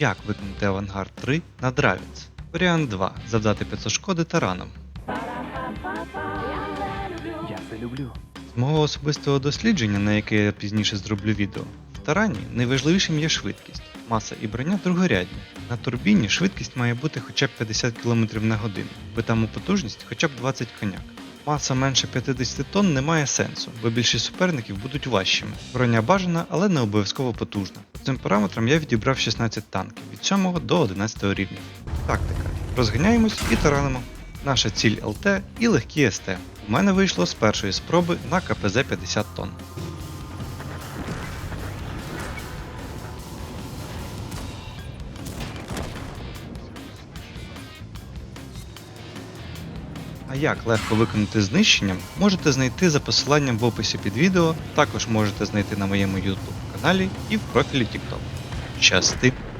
Як виконати авангард 3 на Дравіц? Варіант 2. Завдати 500 шкоди тараном. Я це люблю. З мого особистого дослідження, на яке я пізніше зроблю відео, в тарані найважливішим є швидкість. Маса і броня другорядні. На турбіні швидкість має бути хоча б 50 км на годину, битаму потужність хоча б 20 коняк. Маса менше 50 тонн не має сенсу, бо більшість суперників будуть важчими. Броня бажана, але не обов'язково потужна. Цим параметрам я відібрав 16 танків від 7 до 11 рівня. Тактика. Розганяємось і таранимо. Наша ціль ЛТ і легкі СТ. У мене вийшло з першої спроби на КПЗ 50 тонн. А як легко виконати знищення, можете знайти за посиланням в описі під відео, також можете знайти на моєму YouTube каналі і в профілі TikTok. Щасти!